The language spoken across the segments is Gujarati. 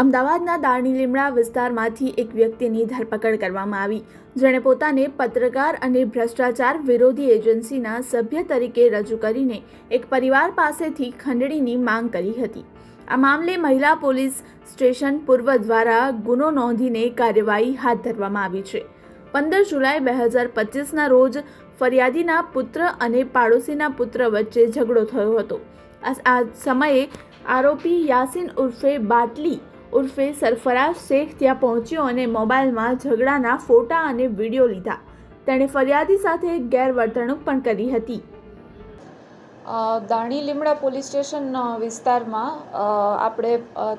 અમદાવાદના દાણી લીમડા વિસ્તારમાંથી એક વ્યક્તિની ધરપકડ કરવામાં આવી. જેણે પોતાને પત્રકાર અને ભ્રષ્ટાચાર વિરોધી એજન્સીના સભ્ય તરીકે રજૂ કરીને એક પરિવાર પાસેથી ખંડણીની માંગ કરી હતી. આ મામલે મહિલા પોલીસ સ્ટેશન પૂર્વ દ્વારા ગુનો નોંધીને કાર્યવાહી હાથ ધરવામાં આવી છે. પંદર જુલાઈ બે હજાર પચીસના રોજ ફરિયાદીના પુત્ર અને પાડોશીના પુત્ર વચ્ચે ઝઘડો થયો હતો. આ સમયે આરોપી યાસીન ઉર્ફે બાટલી ઉર્ફે સરફરાઝ શેખ ત્યાં પહોંચ્યો અને મોબાઈલમાં ઝઘડાના ફોટા અને વીડિયો લીધા. તેણે ફરિયાદી સાથે ગેરવર્તણૂક પણ કરી હતી. દાણી લીમડા પોલીસ સ્ટેશન વિસ્તારમાં આપણે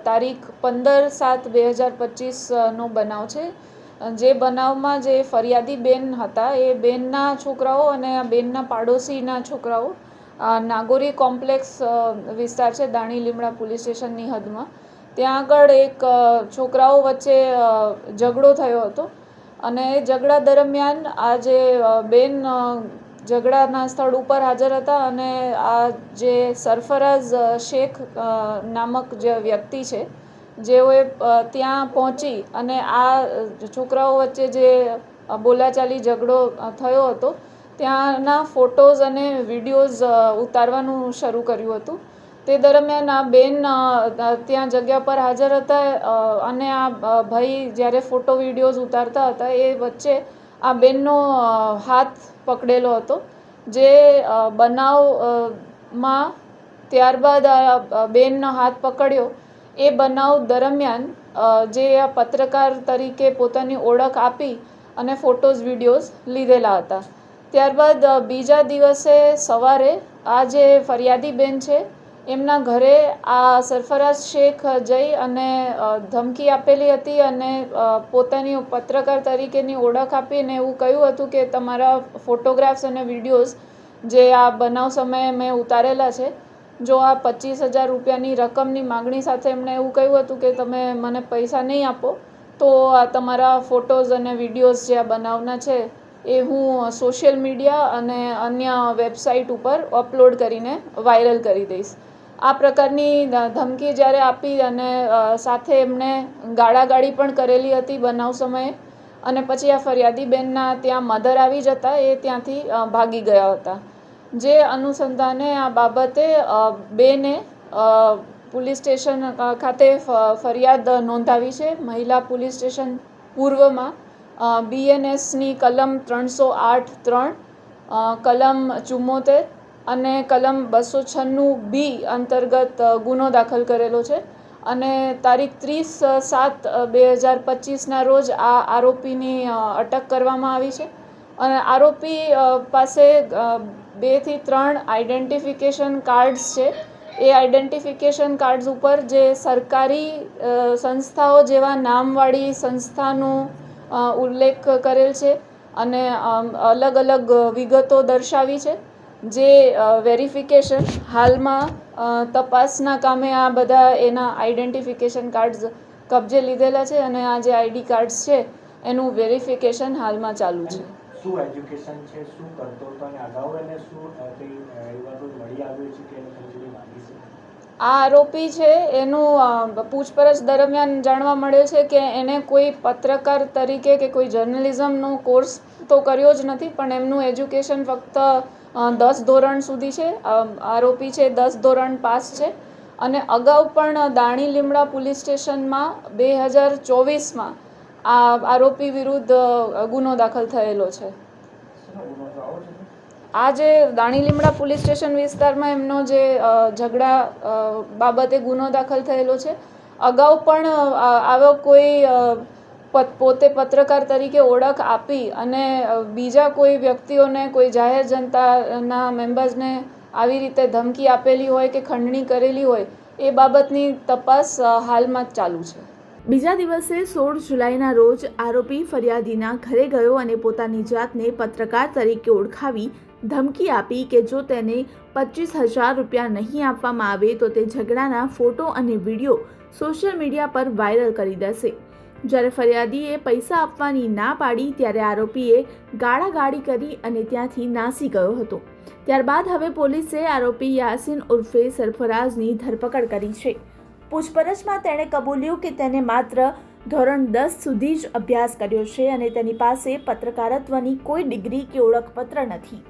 તારીખ પંદર સાત બે હજાર પચીસનો બનાવ છે. જે બનાવમાં જે ફરિયાદી બેન હતા, એ બેનના છોકરાઓ અને બેનના પાડોશીના છોકરાઓ નાગોરી કોમ્પ્લેક્સ વિસ્તાર છે દાણી લીમડા પોલીસ સ્ટેશનની હદમાં. ત્યાં આગળ એક છોકરાઓ વચ્ચે ઝઘડો થયો હતો. અને એ ઝઘડા દરમિયાન આ જે બેન ઝઘડાના સ્થળ ઉપર હાજર હતા અને આ જે સરફરાઝ શેખ નામક જે વ્યક્તિ છે, જેઓએ ત્યાં પહોંચી અને આ છોકરાઓ વચ્ચે જે બોલાચાલી ઝઘડો થયો હતો, ત્યાંના ફોટોઝ અને વિડીયોઝ ઉતારવાનું શરૂ કર્યું હતું. તે દરમિયાન આ બેન ત્યાં જગ્યા પર હાજર હતા અને આ ભાઈ જ્યારે ફોટો વિડીયોઝ ઉતારતા હતા એ વચ્ચે આ બેનનો હાથ પકડેલો હતો જે અ, બનાવ અ, માં ત્યારબાદ આ બેનનો હાથ પકડ્યો. એ બનાવ દરમિયાન જે આ પત્રકાર તરીકે પોતાની ઓળખ આપી અને ફોટોઝ વિડીયોઝ લીધેલા હતા. ત્યારબાદ બીજા દિવસે સવારે આ જે ફરિયાદી બેન છે એમના ઘરે આ સરફરાઝ શેખ જઈ અને ધમકી આપેલી હતી અને પોતાની પત્રકાર તરીકેની ઓળખ આપીને એવું કહ્યું હતું કે તમારા ફોટોગ્રાફ્સ અને વિડીયોઝ જે આ બનાવ સમયે મેં ઉતારેલા છે, જો આ પચીસ હજાર રૂપિયાની રકમની માગણી સાથે એમણે એવું કહ્યું હતું કે તમે મને પૈસા નહીં આપો, તો આ તમારા ફોટોઝ અને વિડીયોઝ જે આ બનાવના છે એ હું સોશિયલ મીડિયા અને અન્ય વેબસાઇટ ઉપર અપલોડ કરીને વાયરલ કરી દઈશ. આ પ્રકારની ધમકી જ્યારે આપી અને સાથે એમણે ગાળાગાળી પણ કરેલી હતી બનાવ સમયે અને પછી આ ફરિયાદી બેનના ત્યાં મધર આવી જતા એ ત્યાંથી ભાગી ગયા હતા. જે અનુસંધાને આ બાબતે બેને પોલીસ સ્ટેશન ખાતે ફરિયાદ નોંધાવી છે. મહિલા પોલીસ સ્ટેશન પૂર્વમાં બીએનએસની કલમ ત્રણસો આઠ ત્રણ કલમ ચુમ્મોતેર અને કલમ બસો છન્નું બી અંતર્ગત ગુનો દાખલ કરેલો છે. અને તારીખ ત્રીસ સાત બે હજાર પચીસના રોજ આ આરોપીની અટક કરવામાં આવી છે. અને આરોપી પાસે બેથી ત્રણ આઈડેન્ટિફિકેશન કાર્ડ્સ છે. એ આઈડેન્ટિફિકેશન કાર્ડ્સ ઉપર જે સરકારી સંસ્થાઓ જેવા નામવાળી સંસ્થાનો ઉલ્લેખ કરેલ છે અને અલગ અલગ વિગતો દર્શાવી છે. જે વેરિફિકેશન હાલમાં તપાસના કામે આ બધા એના આઈડેન્ટિફિકેશન કાર્ડ્સ કબજે લીધેલા છે અને આ જે આઈડી કાર્ડ્સ છે એનું વેરિફિકેશન હાલમાં ચાલુ છે. શું એજ્યુકેશન છે? શું કરતો હતો? અને અગાઉ એને શું મળી આવ્યું છે કે આ આરોપી છે એનું પૂછપરછ દરમિયાન જાણવા મળે છે કે એને કોઈ પત્રકાર તરીકે કે કોઈ જર્નલિઝમનો કોર્સ તો કર્યો જ નથી પણ એમનું એજ્યુકેશન ફક્ત દસ ધોરણ સુધી છે. આરોપી છે, દસ ધોરણ પાસ છે. અને અગાઉ પણ દાણી લીમડા પોલીસ સ્ટેશનમાં બે હજાર ચોવીસમાં આ આરોપી વિરુદ્ધ ગુનો દાખલ થયેલો છે. આ જે દાણી લીમડા પોલીસ સ્ટેશન વિસ્તારમાં એમનો જે ઝઘડા બાબતે ગુનો દાખલ થયેલો છે. અગાઉ પણ આવો કોઈ પોતે પત્રકાર તરીકે ઓળખ આપી અને બીજા કોઈ વ્યક્તિઓને, કોઈ જાહેર જનતાના મેમ્બર્સને આવી રીતે ધમકી આપેલી હોય કે ખંડણી કરેલી હોય, એ બાબતની તપાસ હાલમાં ચાલુ છે. બીજા દિવસે સોળ જુલાઈના રોજ આરોપી ફરિયાદીના ઘરે ગયો અને પોતાની જાતને પત્રકાર તરીકે ઓળખાવી ધમકી આપી કે જો તેને પચીસ હજાર રૂપિયા નહીં આપવામાં આવે તો તે ઝઘડાના ફોટો અને વીડિયો સોશિયલ મીડિયા પર વાયરલ કરી દેશે. જ્યારે ફરિયાદીએ પૈસા આપવાની ના પાડી ત્યારે આરોપીએ ગાળાગાળી કરી અને ત્યાંથી નાસી ગયો હતો. ત્યારબાદ હવે પોલીસે આરોપી યાસીન ઉર્ફે સરફરાઝની ધરપકડ કરી છે. પૂછપરછમાં તેણે કબૂલ્યું કે તેને માત્ર ધોરણ દસ સુધી જ અભ્યાસ કર્યો છે અને તેની પાસે પત્રકારત્વની કોઈ ડિગ્રી કે ઓળખપત્ર નથી.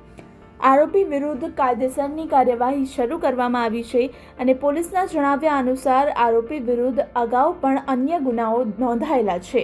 આરોપી વિરુદ્ધ કાયદેસરની કાર્યવાહી શરૂ કરવામાં આવી છે અને પોલીસના જણાવ્યા અનુસાર આરોપી વિરુદ્ધ અગાઉ પણ અન્ય ગુનાઓ નોંધાયેલા છે.